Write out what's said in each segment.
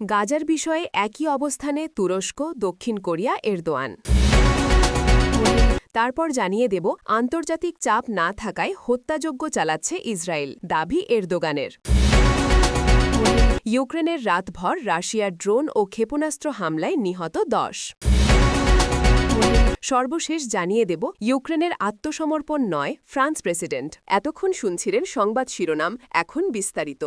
গাজার বিষয়ে একই অবস্থানে তুরস্ক, দক্ষিণ কোরিয়া, এরদোয়ান। তারপর জানিয়ে দেব, আন্তর্জাতিক চাপ না থাকায় হত্যাযজ্ঞ চালাচ্ছে ইসরায়েল, দাবি এরদোগানের। ইউক্রেনের রাতভর রাশিয়ার ড্রোন ও ক্ষেপণাস্ত্র হামলায় নিহত দশ। সর্বশেষ জানিয়ে দেব, ইউক্রেনের আত্মসমর্পণ নয়, ফ্রান্স প্রেসিডেন্ট। এতক্ষণ শুনছিলেন সংবাদ শিরোনাম, এখন বিস্তারিত।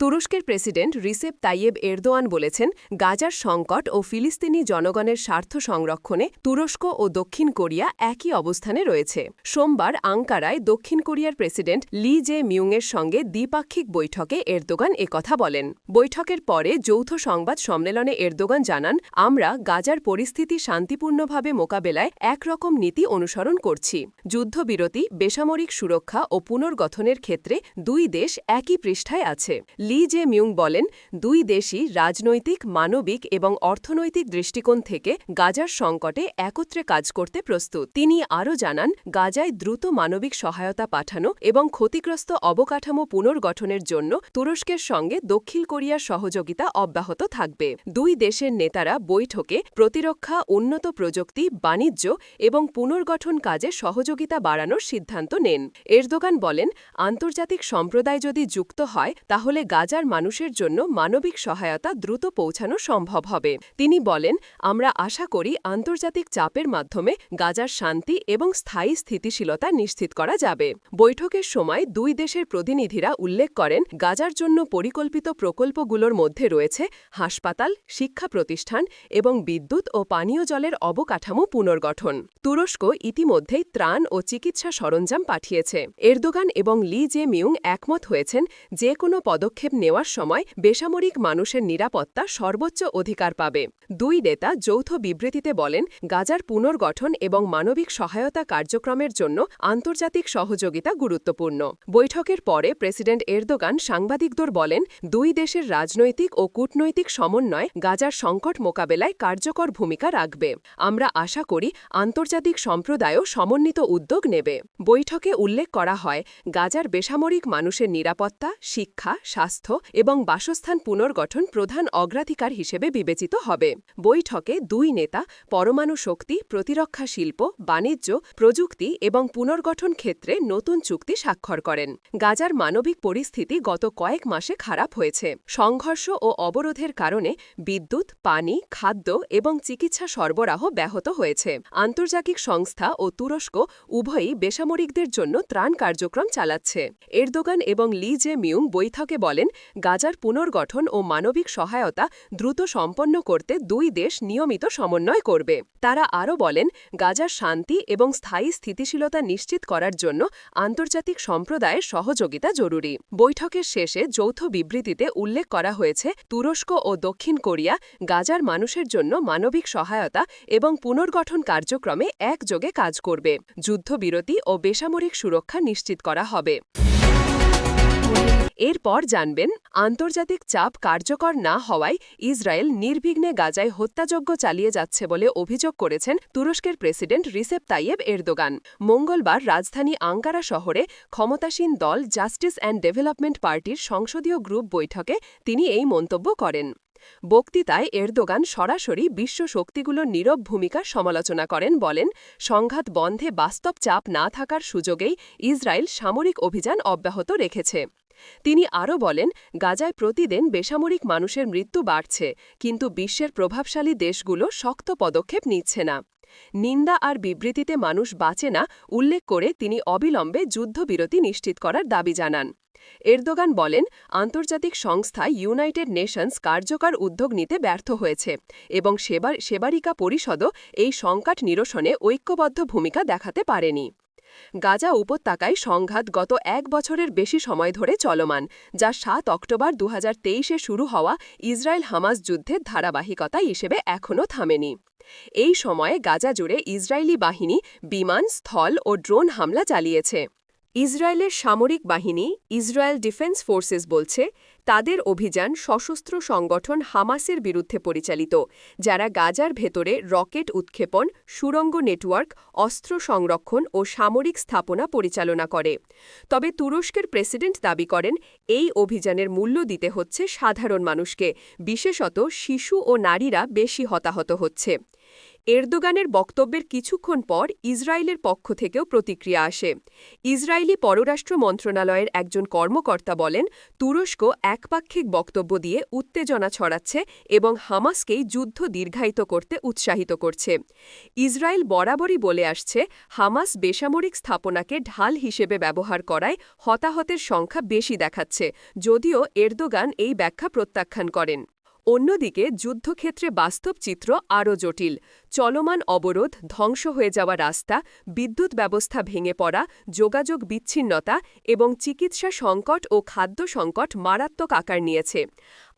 তুরস্কের প্রেসিডেন্ট রিসেপ তাইয়েব এরদোয়ান বলেছেন, গাজার সংকট ও ফিলিস্তিনি জনগণের স্বার্থ সংরক্ষণে তুরস্ক ও দক্ষিণ কোরিয়া একই অবস্থানে রয়েছে। সোমবার আঙ্কারায় দক্ষিণ কোরিয়ার প্রেসিডেন্ট লি জে মিউংয়ের সঙ্গে দ্বিপাক্ষিক বৈঠকে এরদোগান একথা বলেন। বৈঠকের পরে যৌথ সংবাদ সম্মেলনে এরদোগান জানান, আমরা গাজার পরিস্থিতি শান্তিপূর্ণভাবে মোকাবেলায় একরকম নীতি অনুসরণ করছি। যুদ্ধবিরতি, বেসামরিক সুরক্ষা ও পুনর্গঠনের ক্ষেত্রে দুই দেশ একই পৃষ্ঠায় আছে। লি জে মিউং বলেন, দুই দেশই রাজনৈতিক, মানবিক এবং অর্থনৈতিক দৃষ্টিকোণ থেকে গাজার সংকটে একত্রে কাজ করতে প্রস্তুত। তিনি আরও জানান, গাজায় দ্রুত মানবিক সহায়তা পাঠানো এবং ক্ষতিগ্রস্ত অবকাঠামো পুনর্গঠনের জন্য তুরস্কের সঙ্গে দক্ষিণ কোরিয়ার সহযোগিতা অব্যাহত থাকবে। দুই দেশের নেতারা বৈঠকে প্রতিরক্ষা, উন্নত প্রযুক্তি, বাণিজ্য এবং পুনর্গঠন কাজে সহযোগিতা বাড়ানোর সিদ্ধান্ত নেন। এরদোগান বলেন, আন্তর্জাতিক সম্প্রদায় যদি যুক্ত হয়, তাহলে গাজার মানুষের জন্য মানবিক সহায়তা দ্রুত পৌঁছানো সম্ভব হবে। তিনি বলেন, আমরা আশা করি আন্তর্জাতিক চাপের মাধ্যমে গাজার শান্তি এবং স্থায়ী স্থিতিশীলতা নিশ্চিত করা যাবে। বৈঠকের সময় দুই দেশের প্রতিনিধিরা উল্লেখ করেন, গাজার জন্য পরিকল্পিত প্রকল্পগুলোর মধ্যে রয়েছে হাসপাতাল, শিক্ষা প্রতিষ্ঠান এবং বিদ্যুৎ ও পানীয় জলের অবকাঠামো পুনর্গঠন। তুরস্ক ইতিমধ্যেই ত্রাণ ও চিকিৎসা সরঞ্জাম পাঠিয়েছে। এরদোগান এবং লি জে মিউং একমত হয়েছেন, যে কোনো পদক্ষেপ নেওয়ার সময় বেসামরিক মানুষের নিরাপত্তা সর্বোচ্চ অধিকার পাবে। দুই নেতা যৌথ বিবৃতিতে বলেন, গাজার পুনর্গঠন এবং মানবিক সহায়তা কার্যক্রমের জন্য আন্তর্জাতিক সহযোগিতা গুরুত্বপূর্ণ। বৈঠকের পরে প্রেসিডেন্ট এরদোগান সাংবাদিকদের বলেন, দুই দেশের রাজনৈতিক ও কূটনৈতিক সমন্বয় গাজার সংকট মোকাবেলায় কার্যকর ভূমিকা রাখবে। আমরা আশা করি আন্তর্জাতিক সম্প্রদায়ও সমন্বিত উদ্যোগ নেবে। বৈঠকে উল্লেখ করা হয়, গাজার বেসামরিক মানুষের নিরাপত্তা, শিক্ষা, স্বাস্থ্য এবং বাসস্থান পুনর্গঠন প্রধান অগ্রাধিকার হিসেবে বিবেচিত হবে। বৈঠকে দুই নেতা পরমাণু শক্তি, প্রতিরক্ষা শিল্প, বাণিজ্য, প্রযুক্তি এবং পুনর্গঠন ক্ষেত্রে নতুন চুক্তি স্বাক্ষর করেন। গাজার মানবিক পরিস্থিতি গত কয়েক মাসে খারাপ হয়েছে। সংঘর্ষ ও অবরোধের কারণে বিদ্যুৎ, পানি, খাদ্য এবং চিকিৎসা সরবরাহ ব্যাহত হয়েছে। আন্তর্জাতিক সংস্থা ও তুরস্ক উভয়ই বেসামরিকদের জন্য ত্রাণ কার্যক্রম চালাচ্ছে। এরদোগান এবং লি জে মিউং বৈঠকে বলেন গাজার পুনর্গঠন ও মানবিক সহায়তা দ্রুত সম্পন্ন করতে দুই দেশ নিয়মিত সমন্বয় করবে। তারা আরও বলেন, গাজার শান্তি এবং স্থায়ী স্থিতিশীলতা নিশ্চিত করার জন্য আন্তর্জাতিক সম্প্রদায়ের সহযোগিতা জরুরি। বৈঠকের শেষে যৌথ বিবৃতিতে উল্লেখ করা হয়েছে, তুরস্ক ও দক্ষিণ কোরিয়া গাজার মানুষের জন্য মানবিক সহায়তা এবং পুনর্গঠন কার্যক্রমে একযোগে কাজ করবে। যুদ্ধবিরতি ও বেসামরিক সুরক্ষা নিশ্চিত করা হবে। এরপর জানবেন, আন্তর্জাতিক চাপ কার্যকর না হওয়ায় ইসরায়েল নির্বিঘ্নে গাজায় হত্যাযজ্ঞ চালিয়ে যাচ্ছে বলে অভিযোগ করেছেন তুরস্কের প্রেসিডেন্ট রিসেপ তাইয়েব এরদোগান। মঙ্গলবার রাজধানী আঙ্কারা শহরে ক্ষমতাসীন দল জাস্টিস অ্যান্ড ডেভেলপমেন্ট পার্টির সংসদীয় গ্রুপ বৈঠকে তিনি এই মন্তব্য করেন। বক্তৃতায় এরদোগান সরাসরি বিশ্ব শক্তিগুলোর নীরব ভূমিকার সমালোচনা করেন বলেন, সংঘাত বন্ধে বাস্তব চাপ না থাকার সুযোগেই ইসরায়েল সামরিক অভিযান অব্যাহত রেখেছে। তিনি আরও বলেন, গাজায় প্রতিদিন বেসামরিক মানুষের মৃত্যু বাড়ছে, কিন্তু বিশ্বের প্রভাবশালী দেশগুলো শক্ত পদক্ষেপ নিচ্ছে না। নিন্দা আর বিবৃতিতে মানুষ বাঁচে না উল্লেখ করে তিনি অবিলম্বে যুদ্ধবিরতি নিশ্চিত করার দাবি জানান। এরদোগান বলেন, আন্তর্জাতিক সংস্থা ইউনাইটেড নেশনস কার্যকর উদ্যোগ নিতে ব্যর্থ হয়েছে এবং সেবার, সেবারিকা পরিষদও এই সংকট নিরসনে ঐক্যবদ্ধ ভূমিকা দেখাতে পারেনি। গাজা উপত্যকায় সংঘাত গত এক বছরের বেশি সময় ধরে চলমান, যা সাত অক্টোবর দু হাজার শুরু হওয়া ইসরায়েল হামাস যুদ্ধের ধারাবাহিকতা হিসেবে এখনও থামেনি। এই সময়ে গাজা জুড়ে ইসরায়েলি বাহিনী বিমান, স্থল ও ড্রোন হামলা চালিয়েছে। ইসরায়েলের সামরিক বাহিনী ইসরায়েল ডিফেন্স ফোর্সেস বলছে, তাদের অভিযান সশস্ত্র সংগঠন হামাসের বিরুদ্ধে পরিচালিত, যারা গাজার ভেতরে রকেট উৎক্ষেপণ সুরঙ্গ নেটওয়ার্ক, অস্ত্র সংরক্ষণ ও সামরিক স্থাপনা পরিচালনা করে। তবে তুরস্কের প্রেসিডেন্ট দাবি করেন, এই অভিযানের মূল্য দিতে হচ্ছে সাধারণ মানুষকে, বিশেষত শিশু ও নারীরা বেশি হতাহত হচ্ছে। এরদোগানের বক্তব্যের কিছুক্ষণ পর ইসরায়েলের পক্ষ থেকেও প্রতিক্রিয়া আসে। ইসরায়েলি পররাষ্ট্র মন্ত্রণালয়ের একজন কর্মকর্তা বলেন, তুরস্ক একপাক্ষিক বক্তব্য দিয়ে উত্তেজনা ছড়াচ্ছে এবং হামাসকেই যুদ্ধ দীর্ঘায়িত করতে উৎসাহিত করছে। ইসরায়েল বরাবরই বলে আসছে, হামাস বেসামরিক স্থাপনাকে ঢাল হিসেবে ব্যবহার করায় হতাহতের সংখ্যা বেশি দেখাচ্ছে, যদিও এরদোগান এই ব্যাখ্যা প্রত্যাখ্যান করেন। অন্যদিকে যুদ্ধক্ষেত্রে বাস্তব চিত্র আরও জটিল। চলমান অবরোধ ধ্বংস হয়ে যাওয়া রাস্তা, বিদ্যুৎ ব্যবস্থা ভেঙে পড়া, যোগাযোগ বিচ্ছিন্নতা এবং চিকিৎসা সংকট ও খাদ্য সংকট মারাত্মক আকার নিয়েছে।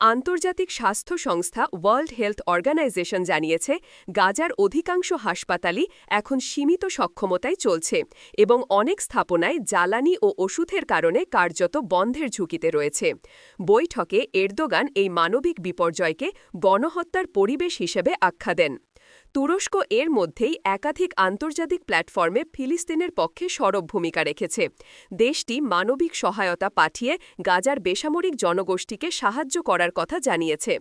আন্তর্জাতিক স্বাস্থ্য সংস্থা ওয়ার্ল্ড হেলথ অর্গানাইজেশন জানিয়েছে, গাজার অধিকাংশ হাসপাতালই এখন সীমিত সক্ষমতায় চলছে এবং অনেক স্থাপনায় জ্বালানি ও ওষুধের কারণে কার্যত বন্ধের ঝুঁকিতে রয়েছে। বৈঠকে এরদোগান এই মানবিক বিপর্যয়কে গণহত্যার পরিবেশ হিসেবে আখ্যা দেন। তুরস্ক এর মধ্যেই একাধিক আন্তর্জাতিক প্ল্যাটফর্মে ফিলিস্তিনের পক্ষে সরব ভূমিকা রেখেছে। দেশটি মানবিক সহায়তা পাঠিয়ে গাজার বেসামরিক জনগোষ্ঠীকে সাহায্য করার কথা জানিয়েছে।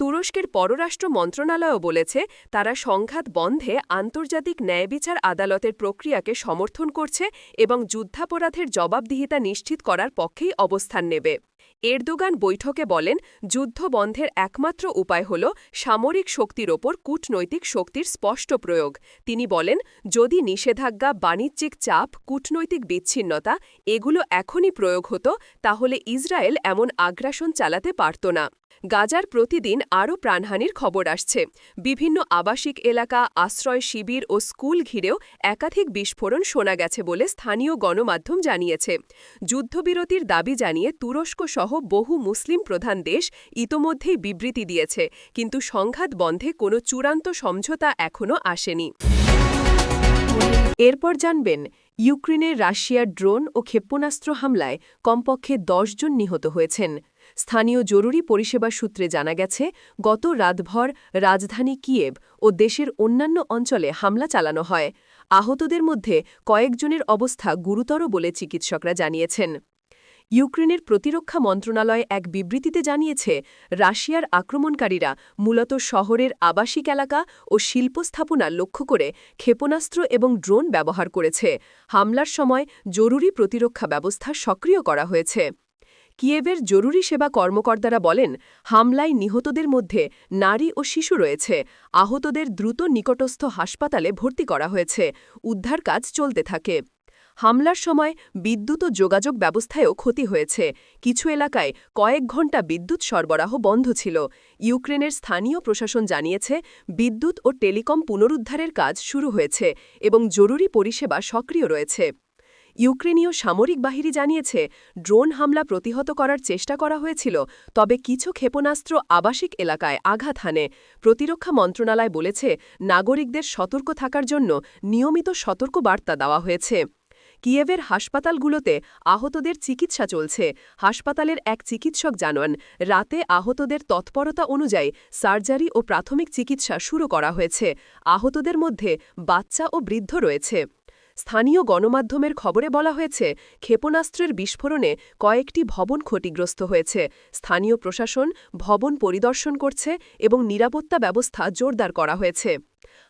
তুরস্কের পররাষ্ট্র মন্ত্রণালয়ও বলেছে, তারা সংঘাত বন্ধে আন্তর্জাতিক ন্যায়বিচার আদালতের প্রক্রিয়াকে সমর্থন করছে এবং যুদ্ধাপরাধের জবাবদিহিতা নিশ্চিত করার পক্ষেই অবস্থান নেবে। এরদোগান বৈঠকে বলেন যুদ্ধ বন্ধের একমাত্র উপায় হল সামরিক শক্তির ওপর কূটনৈতিক শক্তির স্পষ্ট প্রয়োগ। তিনি বলেন, যদি নিষেধাজ্ঞা, বাণিজ্যিক চাপ, কূটনৈতিক বিচ্ছিন্নতা এগুলো এখনই প্রয়োগ হতো, তাহলে ইসরায়েল এমন আগ্রাসন চালাতে পারত না। গাজার প্রতিদিন আরও প্রাণহানির খবর আসছে। বিভিন্ন আবাসিক এলাকা, আশ্রয় শিবির ও স্কুল ঘিরেও একাধিক বিস্ফোরণ শোনা গেছে বলে স্থানীয় গণমাধ্যম জানিয়েছে। যুদ্ধবিরতির দাবি জানিয়ে তুরস্ক সহ বহু মুসলিম প্রধান দেশ ইতোমধ্যেই বিবৃতি দিয়েছে, কিন্তু সংঘাত বন্ধে কোনো চূড়ান্ত সমঝোতা এখনও আসেনি। এরপর জানবেন, ইউক্রেনের রাশিয়ার ড্রোন ও ক্ষেপণাস্ত্র হামলায় কমপক্ষে জন নিহত হয়েছেন। স্থানীয় জরুরি পরিষেবা সূত্রে জানা গেছে, গত রাতভর রাজধানী কিয়েব ও দেশের অন্যান্য অঞ্চলে হামলা চালানো হয়। আহতদের মধ্যে কয়েকজনের অবস্থা গুরুতর বলে চিকিৎসকরা জানিয়েছেন। ইউক্রেনের প্রতিরক্ষা মন্ত্রণালয় এক বিবৃতিতে জানিয়েছে, রাশিয়ার আক্রমণকারীরা মূলত শহরের আবাসিক এলাকা ও শিল্প স্থাপনা লক্ষ্য করে ক্ষেপণাস্ত্র এবং ড্রোন ব্যবহার করেছে। হামলার সময় জরুরি প্রতিরক্ষা ব্যবস্থা সক্রিয় করা হয়েছে। কিয়েভের জরুরি সেবা কর্মকর্তারা বলেন, হামলায় নিহতদের মধ্যে নারী ও শিশু রয়েছে। আহতদের দ্রুত নিকটস্থ হাসপাতালে ভর্তি করা হয়েছে। উদ্ধার কাজ চলতে থাকে। হামলার সময় বিদ্যুৎ ও যোগাযোগ ব্যবস্থায়ও ক্ষতি হয়েছে। কিছু এলাকায় কয়েক ঘণ্টা বিদ্যুৎ সরবরাহ বন্ধ ছিল। ইউক্রেনের স্থানীয় প্রশাসন জানিয়েছে, বিদ্যুৎ ও টেলিকম পুনরুদ্ধারের কাজ শুরু হয়েছে এবং জরুরি পরিষেবা সক্রিয় রয়েছে। ইউক্রেনীয় সামরিক বাহিনী জানিয়েছে, ড্রোন হামলা প্রতিহত করার চেষ্টা করা হয়েছিল, তবে কিছু ক্ষেপণাস্ত্র আবাসিক এলাকায় আঘাত হানে। প্রতিরক্ষা মন্ত্রণালয় বলেছে, নাগরিকদের সতর্ক থাকার জন্য নিয়মিত সতর্ক বার্তা দেওয়া হয়েছে। কিয়েভের হাসপাতালগুলোতে আহতদের চিকিৎসা চলছে। হাসপাতালের এক চিকিৎসক জানান, রাতে আহতদের তৎপরতা অনুযায়ী সার্জারি ও প্রাথমিক চিকিৎসা শুরু করা হয়েছে। আহতদের মধ্যে বাচ্চা ও বৃদ্ধ রয়েছে। স্থানীয় গণমাধ্যমের খবরে বলা হয়েছে, ক্ষেপণাস্ত্রের বিস্ফোরণে কয়েকটি ভবন ক্ষতিগ্রস্ত হয়েছে। স্থানীয় প্রশাসন ভবন পরিদর্শন করছে এবং নিরাপত্তা ব্যবস্থা জোরদার করা হয়েছে।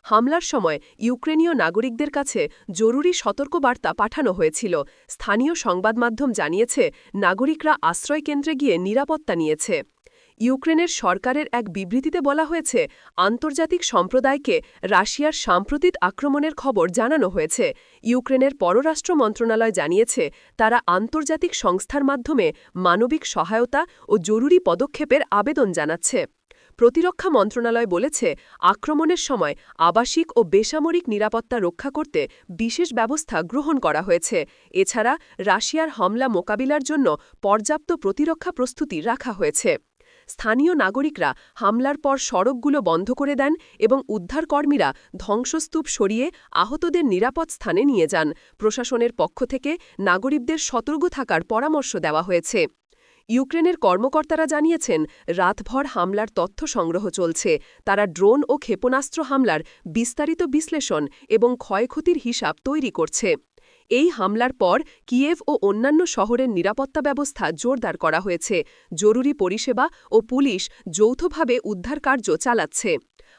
হামলার সময় ইউক্রেনীয় নাগরিকদের কাছে জরুরি সতর্কবার্তা পাঠানো হয়েছিল। স্থানীয় সংবাদমাধ্যম জানিয়েছে, নাগরিকরা আশ্রয়কেন্দ্রে গিয়ে নিরাপত্তা নিয়েছে। ইউক্রেনের সরকারের এক বিবৃতিতে বলা হয়েছে, আন্তর্জাতিক সম্প্রদায়কে রাশিয়ার সাম্প্রতিক আক্রমণের খবর জানানো হয়েছে। ইউক্রেনের পররাষ্ট্র মন্ত্রণালয় জানিয়েছে, তারা আন্তর্জাতিক সংস্থার মাধ্যমে মানবিক সহায়তা ও জরুরি পদক্ষেপের আবেদন জানাচ্ছে। প্রতিরক্ষা মন্ত্রণালয় বলেছে, আক্রমণের সময় আবাসিক ও বেসামরিক নিরাপত্তা রক্ষা করতে বিশেষ ব্যবস্থা গ্রহণ করা হয়েছে। এছাড়া রাশিয়ার হামলা মোকাবিলার জন্য পর্যাপ্ত প্রতিরক্ষা প্রস্তুতি রাখা হয়েছে। স্থানীয় নাগরিকরা হামলার পর সড়কগুলো বন্ধ করে দেন এবং উদ্ধারকর্মীরা ধ্বংসস্তূপ সরিয়ে আহতদের নিরাপদ স্থানে নিয়ে যান। প্রশাসনের পক্ষ থেকে নাগরিকদের সতর্ক থাকার পরামর্শ দেওয়া হয়েছে। ইউক্রেনের কর্মকর্তারা জানিয়েছেন, রাতভর হামলার তথ্য সংগ্রহ চলছে। তারা ড্রোন ও ক্ষেপণাস্ত্র হামলার বিস্তারিত বিশ্লেষণ এবং ক্ষয়ক্ষতির হিসাব তৈরি করছে। এই হামলার পর কিয়েভ ও অন্যান্য শহরের নিরাপত্তা ব্যবস্থা জোরদার করা হয়েছে, জরুরি পরিষেবা ও পুলিশ যৌথভাবে উদ্ধারকার্য চালাচ্ছে।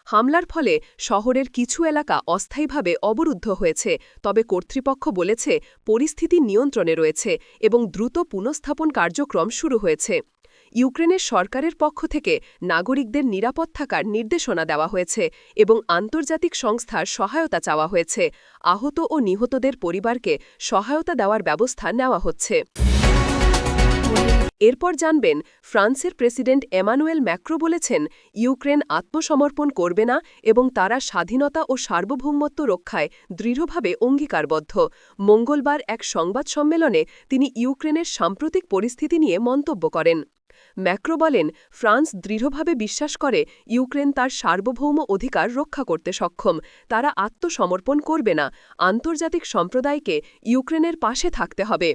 হামলার ফলে শহরের কিছু এলাকা অস্থায়ীভাবে অবরুদ্ধ হয়েছে, তবে কর্তৃপক্ষ বলেছে, পরিস্থিতি নিয়ন্ত্রণে রয়েছে এবং দ্রুত পুনঃস্থাপন কার্যক্রম শুরু হয়েছে। ইউক্রেনের সরকারের পক্ষ থেকে নাগরিকদের নিরাপদ থাকার নির্দেশনা দেওয়া হয়েছে এবং আন্তর্জাতিক সংস্থার সহায়তা চাওয়া হয়েছে। আহত ও নিহতদের পরিবারকে সহায়তা দেওয়ার ব্যবস্থা নেওয়া হচ্ছে। এরপর জানবেন, ফ্রান্সের প্রেসিডেন্ট এমানুয়েল ম্যাক্রো বলেছেন, ইউক্রেন আত্মসমর্পণ করবে না এবং তারা স্বাধীনতা ও সার্বভৌমত্ব রক্ষায় দৃঢ়ভাবে অঙ্গীকারবদ্ধ। মঙ্গলবার এক সংবাদ সম্মেলনে তিনি ইউক্রেনের সাম্প্রতিক পরিস্থিতি নিয়ে মন্তব্য করেন। ম্যাক্রো বলেন, ফ্রান্স দৃঢ়ভাবে বিশ্বাস করে ইউক্রেন তার সার্বভৌম অধিকার রক্ষা করতে সক্ষম। তারা আত্মসমর্পণ করবে না। আন্তর্জাতিক সম্প্রদায়কে ইউক্রেনের পাশে থাকতে হবে।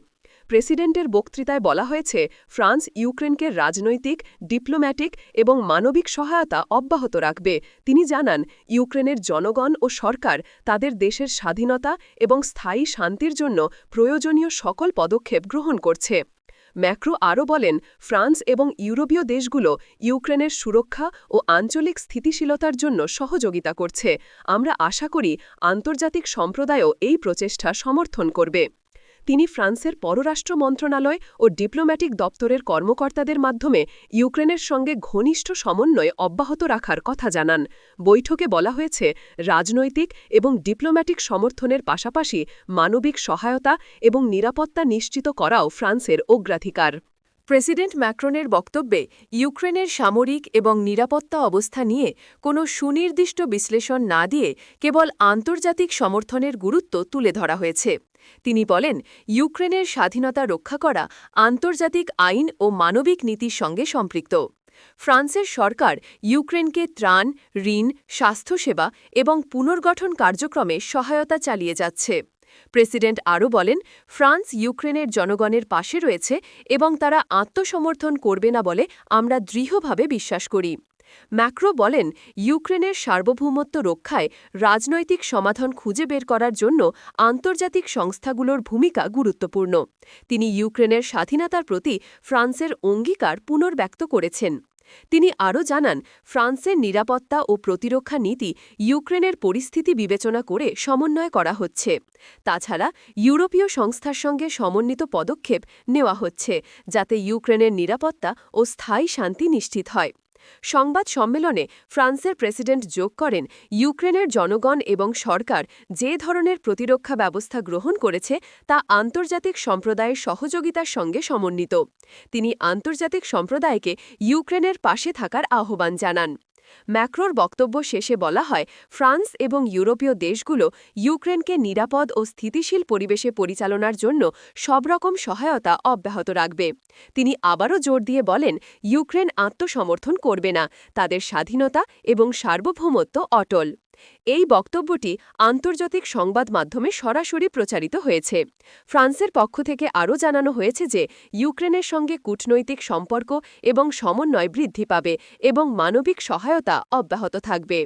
প্রেসিডেন্টের বক্তৃতায় বলা হয়েছে, ফ্রান্স ইউক্রেনকে রাজনৈতিক, ডিপ্লোম্যাটিক এবং মানবিক সহায়তা অব্যাহত রাখবে। তিনি জানান, ইউক্রেনের জনগণ ও সরকার তাদের দেশের স্বাধীনতা এবং স্থায়ী শান্তির জন্য প্রয়োজনীয় সকল পদক্ষেপ গ্রহণ করছে। ম্যাক্রো আরও বলেন, ফ্রান্স এবং ইউরোপীয় দেশগুলো ইউক্রেনের সুরক্ষা ও আঞ্চলিক স্থিতিশীলতার জন্য সহযোগিতা করছে। আমরা আশা করি, আন্তর্জাতিক সম্প্রদায়ও এই প্রচেষ্টা সমর্থন করবে। তিনি ফ্রান্সের পররাষ্ট্র মন্ত্রণালয় ও ডিপ্লোম্যাটিক দপ্তরের কর্মকর্তাদের মাধ্যমে ইউক্রেনের সঙ্গে ঘনিষ্ঠ সমন্বয় অব্যাহত রাখার কথা জানান। বৈঠকে বলা হয়েছে, রাজনৈতিক এবং ডিপ্লোম্যাটিক সমর্থনের পাশাপাশি মানবিক সহায়তা এবং নিরাপত্তা নিশ্চিত করাও ফ্রান্সের অগ্রাধিকার। প্রেসিডেন্ট ম্যাক্রনের বক্তব্যে, ইউক্রেনের সামরিক এবং নিরাপত্তা অবস্থা নিয়ে কোনো সুনির্দিষ্ট বিশ্লেষণ না দিয়ে কেবল আন্তর্জাতিক সমর্থনের গুরুত্ব তুলে ধরা হয়েছে। তিনি বলেন, ইউক্রেনের স্বাধীনতা রক্ষা করা আন্তর্জাতিক আইন ও মানবিক নীতির সঙ্গে সম্পৃক্ত। ফ্রান্সের সরকার ইউক্রেনকে ত্রাণ, ঋণ, স্বাস্থ্যসেবা এবং পুনর্গঠন কার্যক্রমে সহায়তা চালিয়ে যাচ্ছে। প্রেসিডেন্ট আরও বলেন, ফ্রান্স ইউক্রেনের জনগণের পাশে রয়েছে এবং তারা আত্মসমর্থন করবে না বলে আমরা দৃঢ়ভাবে বিশ্বাস করি। ম্যাক্রো বলেন, ইউক্রেনের সার্বভৌমত্ব রক্ষায় রাজনৈতিক সমাধান খুঁজে বের করার জন্য আন্তর্জাতিক সংস্থাগুলোর ভূমিকা গুরুত্বপূর্ণ। তিনি ইউক্রেনের স্বাধীনতার প্রতি ফ্রান্সের অঙ্গীকার পুনর্ব্যক্ত করেছেন। তিনি আরও জানান, ফ্রান্সের নিরাপত্তা ও প্রতিরক্ষা নীতি ইউক্রেনের পরিস্থিতি বিবেচনা করে সমন্বয় করা হচ্ছে। তাছাড়া, ইউরোপীয় সংস্থার সঙ্গে সমন্বিত পদক্ষেপ নেওয়া হচ্ছে, যাতে ইউক্রেনের নিরাপত্তা ও স্থায়ী শান্তি নিশ্চিত হয়। সংবাদ সম্মেলনে ফ্রান্সের প্রেসিডেন্ট যোগ করেন ইউক্রেনের জনগণ এবং সরকার যে ধরনের প্রতিরক্ষা ব্যবস্থা গ্রহণ করেছে তা আন্তর্জাতিক সম্প্রদায়ের সহযোগিতার সঙ্গে সমন্বিত। তিনি আন্তর্জাতিক সম্প্রদায়কে ইউক্রেনের পাশে থাকার আহ্বান জানান। ম্যাক্রোর বক্তব্য শেষে বলা হয়, ফ্রান্স এবং ইউরোপীয় দেশগুলো ইউক্রেনকে নিরাপদ ও স্থিতিশীল পরিবেশে পরিচালনার জন্য সবরকম সহায়তা অব্যাহত রাখবে। তিনি আবারও জোর দিয়ে বলেন, ইউক্রেন আত্মসমর্থন করবে না, তাদের স্বাধীনতা এবং সার্বভৌমত্ব অটল। এই বক্তব্যটি আন্তর্জাতিক সংবাদ মাধ্যমে সরাসরি প্রচারিত হয়েছে। ফ্রান্সের পক্ষ থেকে আরও জানানো হয়েছে যে, ইউক্রেনের সঙ্গে কূটনৈতিক সম্পর্ক এবং সমন্বয় বৃদ্ধি পাবে এবং মানবিক সহায়তা অব্যাহত থাকবে।